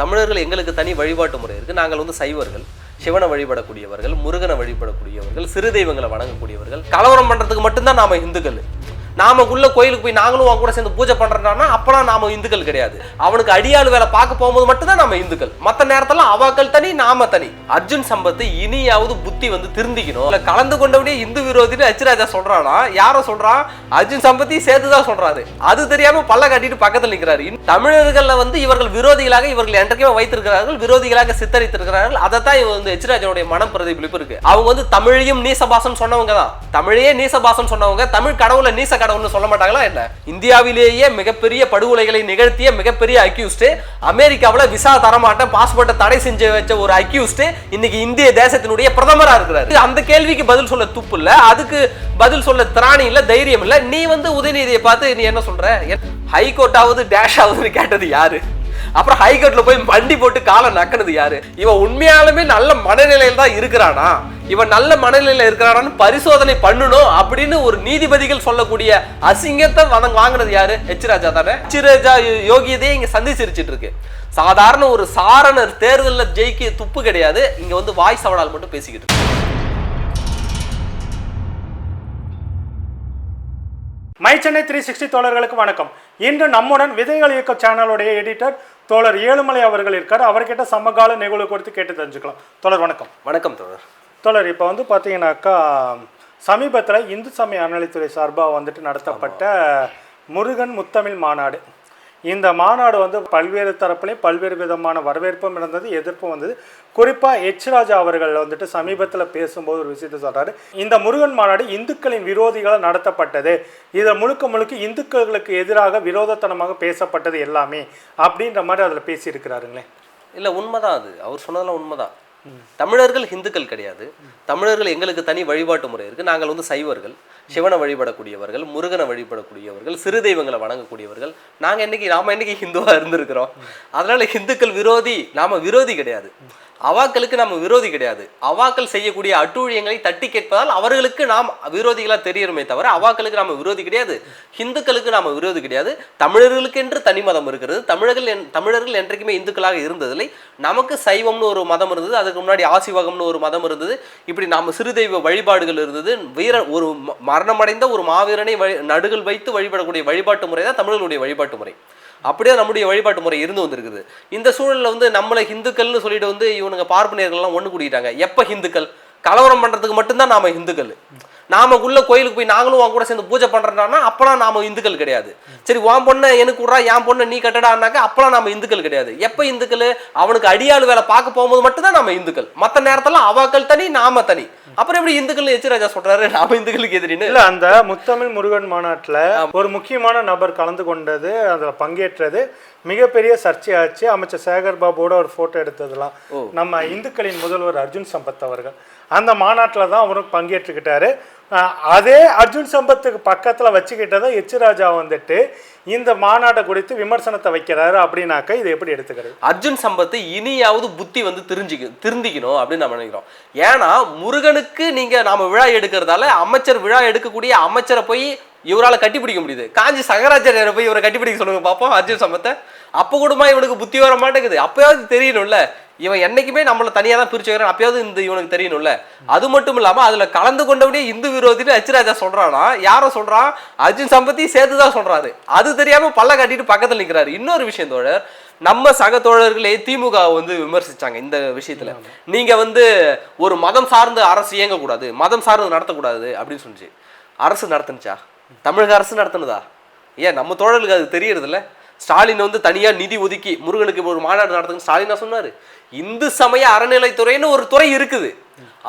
தமிழர்கள் எங்களுக்கு தனி வழிபாட்டு முறை இருக்குது நாங்கள் வந்து சைவர்கள் சிவனை வழிபடக்கூடியவர்கள் முருகனை வழிபடக்கூடியவர்கள் சிறு தெய்வங்களை வணங்கக்கூடியவர்கள். கலவரம் பண்ணுறதுக்கு மட்டும்தான் நாம் இந்துக்கள். நாம உள்ள கோயிலுக்கு போய் நாங்களும் அவங்க கூட சேர்ந்து பூஜை பண்றோம்னா அப்பெல்லாம் நாம இந்துக்கள் கிடையாது. அவனுக்கு அடியாள் வேலை பார்க்க போகும்போது மட்டும்தான் நாம இந்துக்கள். மத்த நேரத்துல அவாக்கள் தனி நாம தனி. அர்ஜுன் சம்பத்து இனியாவது புத்தி வந்து திருந்திக்கணும். இல்ல கலந்து கொண்டபடியே இந்து விரோதின்னு அச்சுராஜா சொல்றானா? யாரோ சொல்றான் அர்ஜுன் சம்பத்தி சேர்த்துதான் சொல்றாரு. அது தெரியாம பல்ல கட்டிட்டு பக்கத்துல நிற்கிறாரு இன்னும் தமிழர்கள்ல வந்து இவர்கள் விரோதிகளாக இவர்கள் என்றைக்குமே வைத்திருக்கிறார்கள் விரோதிகளாக சித்தரித்திருக்கிறார்கள். அதை தான் இவங்க வந்து எச்ராஜனுடைய மனம் பிரதிபலிப்பு இருக்கு. அவங்க வந்து தமிழையும் நீசபாசம் சொன்னவங்க தான் தமிழையே நீசபாசம் சொன்னவங்க தமிழ் கடவுளை நீச கடவுள்னு சொல்ல மாட்டாங்களா என்ன? இந்தியாவிலேயே மிகப்பெரிய படுகொலைகளை நிகழ்த்திய மிகப்பெரிய அக்யூஸ்ட் அமெரிக்காவில் விசா தரமாட்டேன் பாஸ்போர்ட்டை தடை செஞ்சு வச்ச ஒரு அக்யூஸ்ட் இன்னைக்கு இந்திய தேசத்தினுடைய பிரதமரா இருக்கிறாரு. அந்த கேள்விக்கு பதில் சொல்ல துப்பு இல்ல அதுக்கு பதில் சொல்ல திராணி இல்லை தைரியம் இல்ல. நீ வந்து உதயநிதியை பார்த்து நீ என்ன சொல்ற? ஹைகோர்ட்டாவது டேஷ் ஆகுதுன்னு கேட்டது யாரு? அப்புறம் ஹைகோர்ட்ல போய் வண்டி போட்டு காலை நக்கினது யாரு? இவன் உண்மையாலுமே நல்ல மனநிலையில் தான் இருக்கிறானா? இவன் நல்ல மனநிலையில இருக்கிறானான்னு பரிசோதனை பண்ணணும் அப்படின்னு ஒரு நீதிபதிகள் சொல்லக்கூடிய அசிங்கத்தை வதங்க வாங்கினது யாரு? எச் ராஜா தானே. எச் ராஜா யோகியதையே இங்க சந்திச்சிருச்சிட்டு இருக்கு. சாதாரண ஒரு சாரணர் தேர்தலில் ஜெயிக்க துப்பு கிடையாது. இங்க வந்து வாய் சவடால் மட்டும் பேசிக்கிட்டு இருக்கு. மை சென்னை த்ரீ சிக்ஸ்டி தோழர்களுக்கு வணக்கம். இன்று நம்முடன் விதைகள் இயக்க சேனலுடைய எடிட்டர் தோழர் ஏழுமலை அவர்கள் இருக்கார். அவர்கிட்ட சமகால நிகழ்வு குறித்து கேட்டு தெரிஞ்சுக்கலாம். தோழர் வணக்கம். வணக்கம் தோழர். தொடர் இப்போ வந்து பார்த்தீங்கன்னாக்கா சமீபத்தில் இந்து சமய அறநிலைத்துறை சார்பாக வந்துட்டு நடத்தப்பட்ட முருகன் முத்தமிழ் மாநாடு. இந்த மாநாடு வந்து பல்வேறு தரப்புலையும் பல்வேறு விதமான வரவேற்பும் இருந்தது எதிர்ப்பும் வந்தது. குறிப்பாக எச் ராஜா அவர்கள் வந்துட்டு சமீபத்தில் பேசும்போது ஒரு விஷயத்தை சொல்கிறாரு இந்த முருகன் மாநாடு இந்துக்களின் விரோதிகளால் நடத்தப்பட்டது. இதில் முழுக்க முழுக்க இந்துக்களுக்கு எதிராக விரோதத்தனமாக பேசப்பட்டது எல்லாமே அப்படின்ற மாதிரி அதில் பேசியிருக்கிறாருங்களே. இல்லை உண்மைதான் அது. அவர் சொன்னதெல்லாம் உண்மைதான். தமிழர்கள் ஹிந்துக்கள் கிடையாது. தமிழர்கள் எங்களுக்கு தனி வழிபாட்டு முறை இருக்கு. நாங்கள் வந்து சைவர்கள் சிவனை வழிபடக்கூடியவர்கள் முருகனை வழிபடக்கூடியவர்கள் சிறு தெய்வங்களை வணங்கக்கூடியவர்கள். நாங்க இன்றைக்கி நாம என்னைக்கு ஹிந்துவா இருந்திருக்கிறோம். அதனால ஹிந்துக்கள் விரோதி நாம விரோதி கிடையாது. அவாக்களுக்கு நம்ம விரோதி கிடையாது. அவாக்கள் செய்யக்கூடிய அட்டூழியங்களை தட்டி கேட்பதால் அவர்களுக்கு நாம் விரோதிகளாக தெரியணுமே தவிர அவாக்களுக்கு நாம் விரோதி கிடையாது. ஹிந்துக்களுக்கு நாம் விரோதி கிடையாது. தமிழர்களுக்கென்று தனி மதம் இருக்கிறது. தமிழர்கள் என்- தமிழர்கள் என்றைக்குமே இந்துக்களாக இருந்ததில்லை. நமக்கு சைவம்னு ஒரு மதம் இருந்தது. அதுக்கு முன்னாடி ஆசிவகம்னு ஒரு மதம் இருந்தது. இப்படி நாம் சிறு தெய்வ வழிபாடுகள் இருந்தது. வீர ஒரு ம- மரணமடைந்த ஒரு மாவீரனை வழி நடுகள் வைத்து வழிபடக்கூடிய வழிபாட்டு முறை தான் தமிழர்களுடைய வழிபாட்டு முறை. அப்படியே நம்முடைய வழிபாட்டு முறை இருந்து வந்திருக்குது. இந்த சூழலில் வந்து நம்மளை ஹிந்துக்கள்னு சொல்லிட்டு வந்து இவனுங்க பார்ப்பனியர்கள்லாம் ஒன்று கூட்டிட்டாங்க எப்போ ஹிந்துக்கள்? கலவரம் பண்ணுறதுக்கு மட்டும்தான் நாம ஹிந்துக்கள். நாம உள்ள கோயிலுக்கு போய் நாங்களும் உன் கூட சேர்ந்து பூஜை பண்றோம்னா அப்பெல்லாம் நாம இந்துக்கள் கிடையாது. சரி உன் பொண்ணை எனக்கு விட்றா என் பொண்ணை நீ கட்டடான்னாக்கா அப்பெல்லாம் நாம இந்துக்கள் கிடையாது. எப்ப இந்துக்கள்? அவனுக்கு அடியாள் வேலை பார்க்க போகும்போது மட்டும்தான் நாம இந்துக்கள். மற்ற நேரத்தெல்லாம் அவாக்கள் தனி நாம தனி. அப்புறம் எப்படி இந்துக்கள் எச் ராஜா சொல்றாரு? நாம இந்துக்களுக்கு எதிரின்னு. இல்ல அந்த முத்தமிழ் முருகன் மாநாட்டுல ஒரு முக்கியமான நபர் கலந்து கொண்டது அதுல பங்கேற்றது மிகப்பெரிய சர்ச்சையாச்சு. அமைச்சர் சேகர் பாபுவோட ஒரு போட்டோ எடுத்ததெல்லாம் நம்ம இந்துக்களின் முதல்வர் அர்ஜுன் சம்பத் அவர்கள். அந்த மாநாட்டுல தான் அவரும் பங்கேற்றுக்கிட்டாரு. அதே அர்ஜுன் சம்பத்துக்கு பக்கத்தில் வச்சுக்கிட்டதை தான் ராஜா வந்துட்டு இந்த மாநாட்டை குறித்து விமர்சனத்தை வைக்கிறாரு அப்படின்னாக்க இதை எப்படி எடுத்துக்கிறது? அர்ஜுன் சம்பத்து இனியாவது புத்தி வந்து தெரிஞ்சுக்க திருந்திக்கணும் அப்படின்னு நம்ம நினைக்கிறோம். ஏன்னா முருகனுக்கு நீங்கள் நாம் விழா எடுக்கிறதால அமைச்சர் விழா எடுக்கக்கூடிய அமைச்சரை போய் இவரால கட்டிப்பிடிக்க முடியுது. காஞ்சி சங்கராச்சாரியரை போய் இவரை கட்டிப்பிடிக்க சொல்லுங்க பார்ப்போம் அர்ஜுன் சம்பத்தை. அப்போ கூடமா இவனுக்கு புத்தி வர மாட்டேங்குது. அப்பயாவது தெரியணும்ல. இவன் என்னைக்குமே நம்மளை தனியா தான் பிரிச்சு வைக்கிறான். அப்பயாவது இந்த இவனுக்கு தெரியணும்ல. அது மட்டும் இல்லாம அதுல கலந்து கொண்டபடியே இந்து விரோதின்னு அச்சுராஜா சொல்றானா? யாரோ சொல்றான்? அர்ஜுன் சம்பத்தி சேர்த்து தான் சொல்றாரு. அது தெரியாம பல்ல கட்டிட்டு பக்கத்துல நிக்கிறாரு. இன்னொரு விஷயம் தோழர் நம்ம சக தோழர்களே திமுக வந்து விமர்சிச்சாங்க இந்த விஷயத்துல. நீங்க வந்து ஒரு மதம் சார்ந்த அரசு இயங்கக்கூடாது மதம் சார்ந்து நடத்தக்கூடாது அப்படின்னு சொன்னிச்சு அரசு நடத்துனுச்சா? தமிழக அரசு நடத்துனதா? ஏன் நம்ம தோழர்களுக்கு அது தெரியறதில்ல? ஸ்டாலின் வந்து தனியாக நிதி ஒதுக்கி முருகனுக்கு ஒரு மாநாடு நடத்துங்க. ஸ்டாலினா சொன்னார் இந்து சமய அறநிலைத்துறைன்னு ஒரு துறை இருக்குது.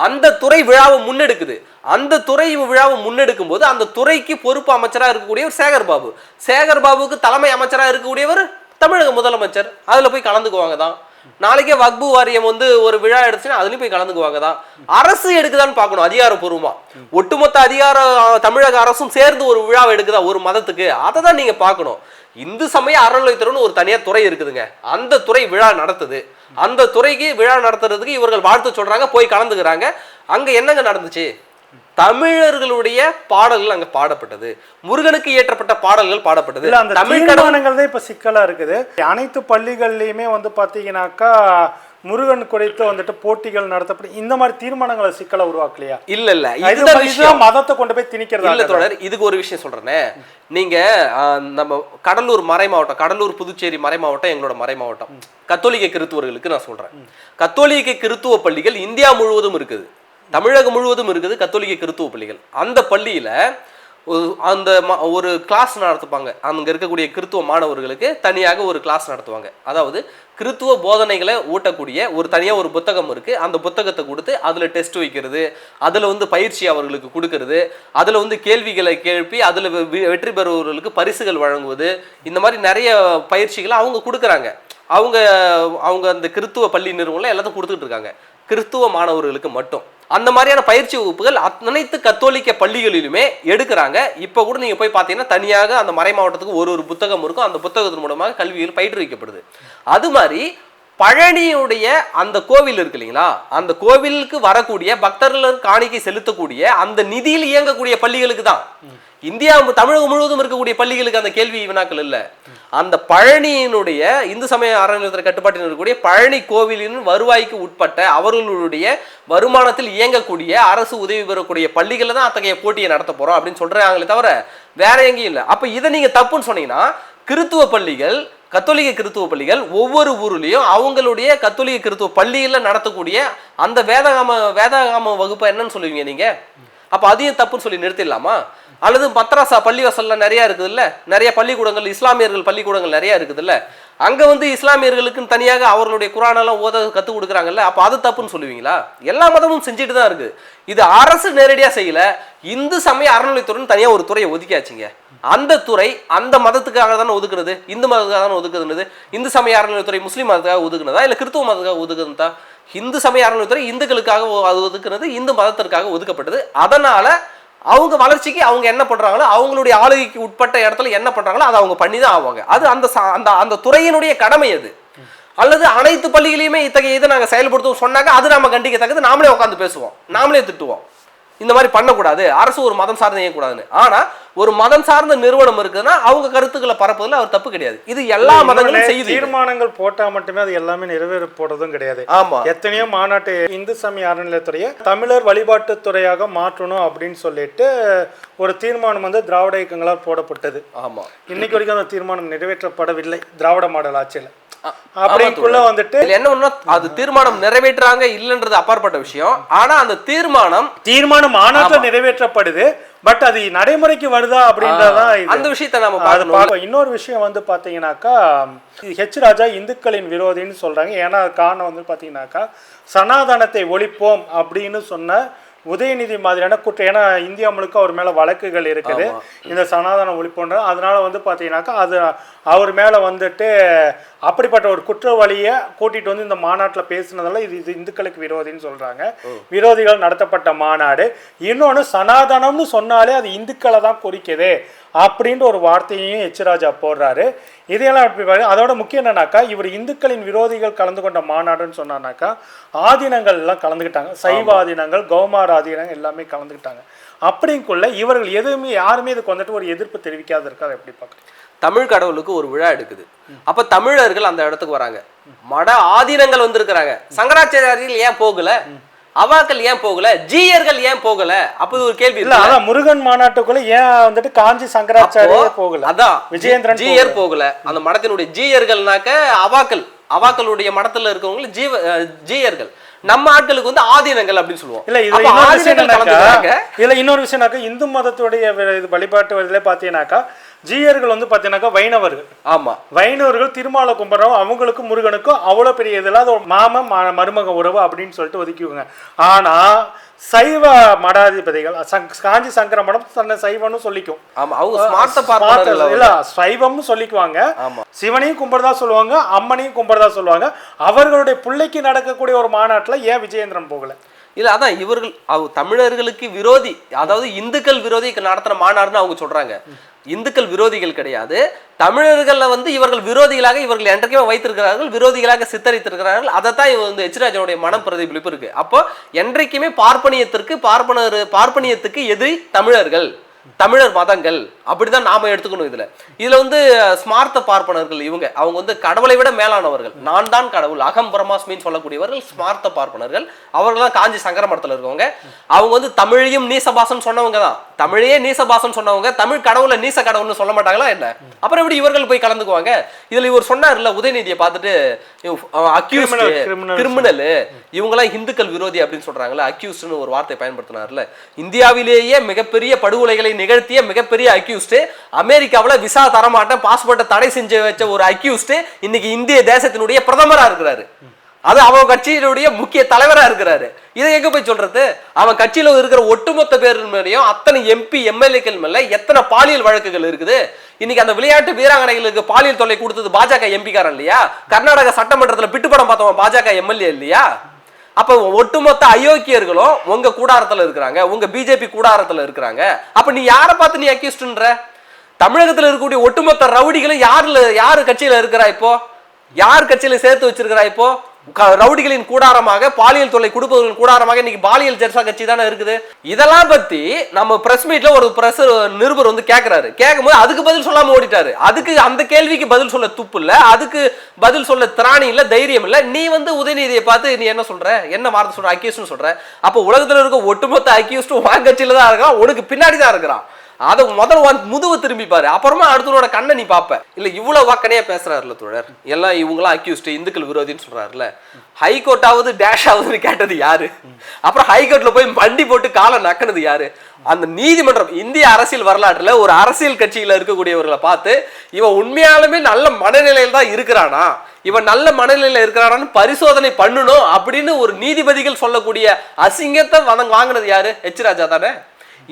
அந்த துறை விழாவை முன்னெடுக்குது. அந்த துறை விழாவை முன்னெடுக்கும் போது அந்த துறைக்கு பொறுப்பு அமைச்சராக இருக்கக்கூடியவர் சேகர் பாபு. சேகர் பாபுக்கு தலைமை அமைச்சராக இருக்கக்கூடியவர் தமிழக முதலமைச்சர். அதில் போய் கலந்துக்குவாங்க தான். நாளைக்கே வக்பு வாரியம் வந்து ஒரு விழா எடுத்துச்சுன்னா அதுலயும் போய் கலந்துக்குவாங்க தான். அரசு எடுக்குதான்னு பார்க்கணும் அதிகாரப்பூர்வமா. ஒட்டுமொத்த அதிகார தமிழக அரசும் சேர்ந்து ஒரு விழாவை எடுக்குதா ஒரு மதத்துக்கு? அதை தான் நீங்க பார்க்கணும். இந்து சமய அறநிலைத்துறைன்னு ஒரு தனியார் துறை இருக்குதுங்க. அந்த துறை விழா நடத்துது. அந்த துறைக்கு விழா நடத்துறதுக்கு இவர்கள் வாழ்த்து சொல்றாங்க போய் கலந்துக்கிறாங்க. அங்க என்னங்க நடந்துச்சு? தமிழர்களுடைய பாடல்கள் அங்க பாடப்பட்டது. முருகனுக்கு இயற்றப்பட்ட பாடல்கள் பாடப்பட்டது. அந்த தமிழ் கடவுள் தீர்மானங்கள் தான் இப்ப சிக்கலா இருக்குது. அனைத்து பள்ளிகள்லயுமே வந்து பாத்தீங்கன்னாக்கா முருகன் குறித்து வந்துட்டு போட்டிகள் நடத்தப்படும் இந்த மாதிரி தீர்மானங்களை சிக்கலை உருவாக்கலையா? இல்ல இல்ல. இது இதுதான் மதத்தை கொண்டு போய் திணிக்கிறதா இல்ல தொடர் இதுக்கு ஒரு விஷயம் சொல்றேனே. நீங்க நம்ம கடலூர் மறை மாவட்டம் கடலூர் புதுச்சேரி மறை மாவட்டம் எங்களோட மறை மாவட்டம். கத்தோலிக்க கிறித்துவர்களுக்கு நான் சொல்றேன். கத்தோலிக்க கிறித்துவ பள்ளிகள் இந்தியா முழுவதும் இருக்குது. தமிழகம் முழுவதும் இருக்குது கத்தோலிக்க கிறித்துவ பள்ளிகள். அந்த பள்ளியில் அந்த ஒரு கிளாஸ் நடத்துப்பாங்க. அங்கே இருக்கக்கூடிய கிறித்துவ மாணவர்களுக்கு தனியாக ஒரு கிளாஸ் நடத்துவாங்க. அதாவது கிறித்துவ போதனைகளை ஊட்டக்கூடிய ஒரு தனியாக ஒரு புத்தகம் இருக்குது அந்த புத்தகத்தை கொடுத்து அதில் டெஸ்ட் வைக்கிறது அதில் வந்து பயிற்சி அவர்களுக்கு கொடுக்கறது அதில் வந்து கேள்விகளை கேள்வி அதில் வெற்றி பெறுபவர்களுக்கு பரிசுகள் வழங்குவது இந்த மாதிரி நிறைய பயிற்சிகளை அவங்க கொடுக்குறாங்க. அவங்க அவங்க அந்த கிறித்துவ பள்ளி நிறுவனங்கள் எல்லாத்தையும் கொடுத்துட்டு இருக்காங்க. கிறிஸ்துவ மாணவர்களுக்கு மட்டும். அந்த மாதிரியான பயிற்சி வகுப்புகள் அனைத்து கத்தோலிக்க பள்ளிகளிலுமே எடுக்கிறாங்க. இப்போ கூட நீங்கள் போய் பார்த்தீங்கன்னா தனியாக அந்த மறை மாவட்டத்துக்கு ஒரு ஒரு புத்தகம் இருக்கும். அந்த புத்தகத்தின் மூலமாக கல்வியில் பயிற்றுவிக்கப்படுது. அது மாதிரி பழனியுடைய அந்த கோவில் இருக்கு இல்லைங்களா? அந்த கோவிலுக்கு வரக்கூடிய பக்தர்கள் காணிக்கை செலுத்தக்கூடிய அந்த நிதியில் இயங்கக்கூடிய பள்ளிகளுக்கு தான். இந்தியா தமிழகம் முழுவதும் இருக்கக்கூடிய பள்ளிகளுக்கு அந்த கேள்வி வினாக்கள் இல்லை. அந்த பழனியினுடைய இந்து சமய அறநிலையத்துறை கட்டுப்பாட்டில் இருக்கக்கூடிய பழனி கோவிலின் வருவாய்க்கு உட்பட்ட அவர்களுடைய வருமானத்தில் இயங்கக்கூடிய அரசு உதவி பெறக்கூடிய பள்ளிகளில் தான் அத்தகைய போட்டியை நடத்த போறோம் அப்படின்னு சொல்றாங்களே தவிர வேற எங்கேயும் இல்லை. அப்ப இதை நீங்க தப்புன்னு சொன்னீங்கன்னா கிறித்துவ பள்ளிகள் கத்தோலிக்க கிறித்துவ பள்ளிகள் ஒவ்வொரு ஊர்லேயும் அவங்களுடைய கத்தோலிக்க கிறித்துவ பள்ளியில் நடத்தக்கூடிய அந்த வேதகாம வேதகாம வகுப்பை என்னன்னு சொல்லுவீங்க நீங்கள் அப்போ அதையும் தப்புன்னு சொல்லி நிறுத்திடலாமா? அல்லது மத்ராசா பள்ளிவாசல்ல நிறையா இருக்குதுல்ல? நிறைய பள்ளிக்கூடங்கள் இஸ்லாமியர்கள் பள்ளிக்கூடங்கள் நிறையா இருக்குதுல்ல? அங்கே வந்து இஸ்லாமியர்களுக்குன்னு தனியாக அவர்களுடைய குரானெல்லாம் ஓத கற்றுக் கொடுக்குறாங்கல்ல? அப்போ அது தப்புன்னு சொல்லுவீங்களா? எல்லா மதமும் செஞ்சுட்டு தான் இருக்குது இது அரசு நேரடியாக செய்யல. இந்து சமய அறநிலைத்துறைன்னு தனியாக ஒரு துறையை ஒதுக்கியாச்சுங்க. அந்த துறை அந்த மதத்துக்காக தானே ஒதுக்குறது? இந்து மதத்துக்காக தானே ஒதுக்குதுன்றது? இந்து சமய அறநிலையத்துறை முஸ்லீம் மதத்துக்காக ஒதுக்குனதா? இல்லை கிறிஸ்துவ மதத்துக்காக ஒதுக்குதுதா இந்து சமய அறநிலையத்துறை இந்துக்களுக்காக அது ஒதுக்குனது இந்து மதத்திற்காக ஒதுக்கப்பட்டது. அதனால அவங்க வளர்ச்சிக்கு அவங்க என்ன பண்ணுறாங்களோ அவங்களுடைய ஆளுகைக்கு உட்பட்ட இடத்துல என்ன பண்ணுறாங்களோ அதை அவங்க பண்ணி தான் ஆவாங்க. அது அந்த அந்த அந்த துறையினுடைய கடமை அது. அல்லது அனைத்து பள்ளிகளையுமே இத்தகைய இதை நாங்கள் செயல்படுத்துவோம் சொன்னாங்க அது நம்ம கண்டிக்கத்தக்கது. நாமளே உட்காந்து பேசுவோம். நாமளே திட்டுவோம். இந்த மாதிரி பண்ணக்கூடாது. அரசு ஒரு மதம் சார்ந்து செய்யக்கூடாதுன்னு ஆனா ஒரு மதம் சார்ந்த நிறுவனம் இருக்குன்னா அவங்க கருத்துக்களை பரப்புறதுல அவர் தப்பு கிடையாது. இது எல்லா மதங்களும் செய்யுது. தீர்மானங்கள் போட்டா மட்டுமே அது எல்லாமே நிறைவேற போறதும் கிடையாது. ஆமா. எத்தனையோ மாநாட்டு இந்து சமய அறநிலையத்துறையை தமிழர் வழிபாட்டுத் துறையாக மாற்றணும் அப்படின்னு சொல்லிட்டு ஒரு தீர்மானம் வந்து திராவிட இயக்கங்களால் போடப்பட்டது. ஆமா. இன்னைக்கு வரைக்கும் அந்த தீர்மானம் நிறைவேற்றப்படவில்லை திராவிட மாடல் ஆட்சியில். அப்படிக்குள்ள வந்துட்டு என்ன ஒண்ணுன்னா அது தீர்மானம் நிறைவேற்றுறாங்க இல்லைன்றது அப்பாற்பட்ட விஷயம். ஆனா அந்த தீர்மானம் தீர்மானம் மாநாட்டில் நிறைவேற்றப்படுது. பட் அது நடைமுறைக்கு வருதா அப்படின்றதான். அந்த விஷயத்தை நம்ம பார்க்கணும். பார்க்க இன்னொரு விஷயம் வந்து பாத்தீங்கன்னாக்கா ஹெச் ராஜா இந்துக்களின் விரோதின்னு சொல்றாங்க. ஏன்னா காரணம் வந்து பாத்தீங்கன்னாக்கா சனாதனத்தை ஒழிப்போம் அப்படின்னு சொன்ன உதயநிதி மாதிரியான குற்றம் ஏன்னா இந்தியா முழுக்க அவர் மேல வழக்குகள் இருக்குது. இந்த சனாதனம் ஒழிப்புன்ற அதனால வந்து பாத்தீங்கன்னாக்கா அது அவர் மேல வந்துட்டு அப்படிப்பட்ட ஒரு குற்றவாளியை கூட்டிட்டு வந்து இந்த மாநாட்டுல பேசினதெல்லாம் இது இது இந்துக்களுக்கு விரோதின்னு சொல்றாங்க. விரோதிகள் நடத்தப்பட்ட மாநாடு. இன்னொன்னு சனாதனம்னு சொன்னாலே அது இந்துக்களை தான் குறிக்குது. அப்படின்ற ஒரு வார்த்தையையும் எச் ராஜா போடுறாரு. இதையெல்லாம் எப்படி அதோட முக்கியம் என்னன்னாக்கா இவர் இந்துக்களின் விரோதிகள் கலந்து கொண்ட மாநாடுன்னு சொன்னானாக்கா ஆதீனங்கள் எல்லாம் கலந்துக்கிட்டாங்க சைவ ஆதீனங்கள் கௌமார ஆதீனங்கள் எல்லாமே கலந்துக்கிட்டாங்க. அப்படிங்குள்ள இவர்கள் எதுவுமே யாருமே இதுக்கு வந்துட்டு ஒரு எதிர்ப்பு தெரிவிக்காத இருக்காது எப்படி பார்க்குறீங்க? தமிழ் கடவுளுக்கு ஒரு விழா எடுக்குது. அப்ப தமிழர்கள் அந்த இடத்துக்கு வராங்க. மட ஆதீனங்கள் வந்திருக்கிறாங்க. சங்கராச்சாரியார்கள் ஏன் போகல? அவாக்கள் ஏன் போகல? ஜீயர்கள் ஏன் போகல? அப்ப இது ஒரு கேள்வி இல்ல? அதான் முருகன் மாநாட்டுக்குள்ள ஏன் வந்துட்டு காஞ்சி சங்கராச்சாரியே போகல? அதான் விஜயேந்திரன் ஜீயர் போகல. அந்த மடத்தினுடைய ஜீயர்கள்னாக்க அவாக்கள். அவாக்களுடைய மடத்துல இருக்கவங்க ஜீவ ஜீயர்கள். நம்ம ஆட்களுக்கு வந்து ஆதீனங்கள் அப்படின்னு சொல்லுவோம். இல்ல இதுல இன்னொரு விஷயம் இதுல இன்னொரு விஷயம்னாக்கா இந்து மதத்துடைய வழிபாட்டு வழியில பாத்தீங்கன்னாக்கா ஜீயர்கள் வந்து பாத்தீங்கன்னாக்கா வைணவர்கள். ஆமா. வைணவர்கள் திருமாலை கும்பிட்றோம் அவங்களுக்கும் முருகனுக்கும் அவ்வளோ பெரிய இதில் அது ஒரு மாம ம- மருமக உறவு அப்படின்னு சொல்லிட்டு ஒதுக்கிக்குவாங்க. ஆனா சைவ மடாதிபதிகள் காஞ்சி சங்கர மடம் தன்னை சைவம்னு சொல்லிக்கும். ஆமா அவங்க இல்ல சைவம்னு சொல்லிக்குவாங்க. சிவனையும் கும்பிடுறதா சொல்லுவாங்க அம்மனையும் கும்பிடுறதா சொல்லுவாங்க. அவர்களுடைய பிள்ளைக்கு நடக்கக்கூடிய ஒரு மாநாட்டுல ஏன் விஜயேந்திரன் போகல? இல்லை அதான் இவர்கள் அவ- தமிழர்களுக்கு விரோதி அதாவது இந்துக்கள் விரோதி நடத்தின மாநாடுன்னு அவங்க சொல்கிறாங்க இந்துக்கள் விரோதிகள் கிடையாது. தமிழர்களில் வந்து இவர்கள் விரோதிகளாக இவர்கள் என்றைக்குமே வைத்திருக்கிறார்கள் விரோதிகளாக சித்தரித்திருக்கிறார்கள். அதை தான் இவங்க வந்து எச்ராஜனுடைய மனம் பிரதிபலிப்பு இருக்கு. அப்போ என்றைக்குமே பார்ப்பனியத்திற்கு பார்ப்பனர் பார்ப்பனியத்துக்கு எதிரி தமிழர்கள். தமிழர் மதங்கள் அப்படிதான் நாம எடுத்துக்கணும் இதுல. இதுல வந்து ஸ்மார்த்த பார்ப்பனர்கள் இவங்க. அவங்க வந்து கடவுளை விட மேலானவர்கள். நான் தான் கடவுள். அகம் பிரமாஸ்மின்னு சொல்லக்கூடியவர்கள் ஸ்மார்த்த பார்ப்பனர்கள். அவர்கள்லாம் காஞ்சி சங்கர மடத்துல இருக்கவங்க. அவங்க வந்து தமிழையும் நீசபாசன் சொன்னவங்க தான். தமிழையே நீசபாசன் சொன்னவங்க தமிழ் கடவுளை நீச கடவுள்னு சொல்ல மாட்டாங்களா என்ன? அப்புறம் எப்படி இவர்கள் போய் கலந்துக்குவாங்க? இதுல இவர் சொன்னார்ல உதயநிதியை பார்த்துட்டு criminal கிரிமினல் இவங்களாம் இந்துக்கள் விரோதி அப்படின்னு சொல்கிறாங்களே அக்யூஸ்ட்னு ஒரு வார்த்தை பயன்படுத்தினார்ல. இந்தியாவிலேயே மிகப்பெரிய படுகொலைகளை நிகழ்த்திய மிகப்பெரிய அக்யூஸ்டு அமெரிக்காவில் விசா தரமாட்டேன் பாஸ்போர்ட்டை தடை செஞ்சு வச்ச ஒரு அக்யூஸ்டு இன்னைக்கு இந்திய தேசத்தினுடைய பிரதமராக இருக்கிறாரு. அது அவன் கட்சியினுடைய முக்கிய தலைவராக இருக்கிறாரு. இதை எங்க போய் சொல்றது? அவன் கட்சியில் இருக்கிற ஒட்டுமொத்த பேர் மேலேயும் அத்தனை எம்பி எம்எல்ஏக்கள் மேல எத்தனை பாலியல் வழக்குகள் இருக்குது? இன்னைக்கு அந்த விளையாட்டு வீராங்கனைகளுக்கு பாலியல் தொல்லை கொடுத்தது பாஜக எம்பிக்காரன் இல்லையா? கர்நாடக சட்டமன்றத்தில் பிட்டுப்படம் பார்த்தவன் பாஜக எம்எல்ஏ இல்லையா? அப்ப ஒட்டுமொத்த அயோக்கியர்களும் உங்க கூடாரத்துல இருக்கிறாங்க உங்க பிஜேபி கூடாரத்துல இருக்கிறாங்க. அப்ப நீ யாரை பார்த்து நீ அக்யூஸ்டுன்ற தமிழகத்துல இருக்கக்கூடிய ஒட்டுமொத்த ரவுடிகளும் யாருல யாரு கட்சியில இருக்கிறா இப்போ? யார் கட்சியில சேர்த்து வச்சிருக்கிறா இப்போ? ரவுடிகளின் கூடாரமாக பாலியல் தொல்லை கொடுப்பவர்களின் கூடாரமாக இன்னைக்கு பாலியல் ஜெர்சா கட்சி தானே இருக்குது. இதெல்லாம் பத்தி நம்ம பிரஸ் மீட்ல ஒரு பிரஸ் நிருபர் வந்து கேக்குறாரு. கேட்கும்போது அதுக்கு பதில் சொல்லாம ஓடிட்டாரு. அதுக்கு அந்த கேள்விக்கு பதில் சொல்ல துப்பு இல்ல. அதுக்கு பதில் சொல்ல திராணி இல்ல தைரியம் இல்ல. நீ வந்து உதயநிதியை பார்த்து நீ என்ன சொல்ற? என்ன வார்த்தை சொல்ற? அக்யூஸ்ட்னு சொல்ற? அப்ப உலகத்துல இருக்க ஒட்டுமொத்த அக்யூஸ்டும் வாங்க கட்சியில தான் இருக்கான். உனக்கு பின்னாடி தான் இருக்கிறான். அதை முதல் வந்து முதுவை திரும்பி பாரு. அப்புறமா அடுத்தவனோட கண்ணை நீ பார்ப்ப. இல்ல இவ்வளவு வாக்கனையா பேசுறாருல தோழர்? எல்லாம் இவங்களாம் அக்யூஸ்ட் இந்துக்கள் விரோதின்னு சொல்றாருல ஹைகோர்ட்டாவது டேஷ் ஆகுதுன்னு கேட்டது யாரு? அப்புறம் ஹைகோர்ட்ல போய் மண்டி போட்டு காலை நக்கினது யாரு? அந்த நீதிமன்றம் இந்திய அரசியல் வரலாற்றுல ஒரு அரசியல் கட்சியில இருக்கக்கூடியவர்களை பார்த்து இவன் உண்மையாலுமே நல்ல மனநிலையில் தான் இருக்கிறானா? இவன் நல்ல மனநிலையில இருக்கிறானான்னு பரிசோதனை பண்ணணும் அப்படின்னு ஒரு நீதிபதிகள் சொல்லக்கூடிய அசிங்கத்தை வாங்கினது யாரு? ஹெச் ராஜா தானே?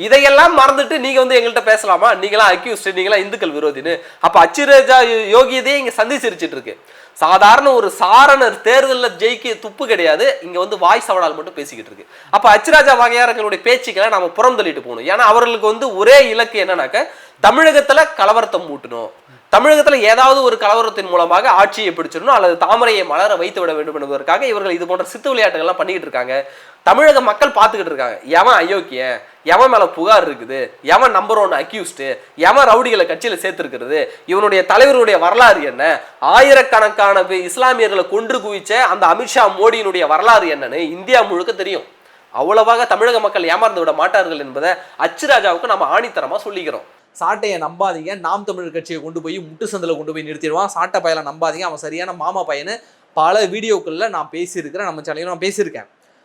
இதையெல்லாம் மறந்துட்டு நீங்க வந்து எங்கள்கிட்ட பேசலாமா? நீங்களாம் அக்யூஸ்ட் நீங்களாம் இந்துக்கள் விரோதின்னு. அப்ப அச்சுரேஜா யோகியதையே இங்க சந்திச்சிருச்சிட்டு இருக்கு. சாதாரண ஒரு சாரணர் தேர்தலில் ஜெயிக்க துப்பு கிடையாது. இங்க வந்து வாய் சவடால் மட்டும் பேசிக்கிட்டு இருக்கு. அப்ப அச்சுராஜா வகையாரங்களுடைய பேச்சுக்களை நம்ம புறம் தள்ளிட்டு போகணும். ஏன்னா அவர்களுக்கு வந்து ஒரே இலக்கு என்னன்னாக்க தமிழகத்துல கலவரத்தை மூட்டணும். தமிழகத்தில் ஏதாவது ஒரு கலவரத்தின் மூலமாக ஆட்சியை பிடிச்சிடணும் அல்லது தாமரையை மலர வைத்து விட வேண்டும் என்பதற்காக இவர்கள் இது போன்ற சித்து விளையாட்டுகள்லாம் பண்ணிக்கிட்டு இருக்காங்க. தமிழக மக்கள் பார்த்துக்கிட்டு இருக்காங்க. ஏவன் அயோக்கியன்? எவன் மேலே புகார் இருக்குது? எவன் நம்பர் ஒன் அக்யூஸ்டு எவன் ரவுடிகளை கட்சியில் சேர்த்துருக்கிறது? இவனுடைய தலைவருடைய வரலாறு என்ன? ஆயிரக்கணக்கான இஸ்லாமியர்களை கொன்று குவிச்ச அந்த அமித்ஷா மோடியினுடைய வரலாறு என்னன்னு இந்தியா முழுக்க தெரியும். அவ்வளவாக தமிழக மக்கள் ஏமாந்து விட மாட்டார்கள் என்பதை அச்சுராஜாவுக்கு நம்ம ஆணித்தரமாக சொல்லிக்கிறோம். சாட்டையை நம்பாதீங்க. நாம் தமிழர் கட்சியை கொண்டு போய் முட்டு சந்தில் கொண்டு போய் நிறுத்திடுவான். சாட்டை பையனை நம்பாதீங்க. அவன் சரியான மாமா பையனு பல வீடியோக்களில் நான் பேசியிருக்கிறேன். நம்ம சேனலில் நான் பேசியிருக்கேன்.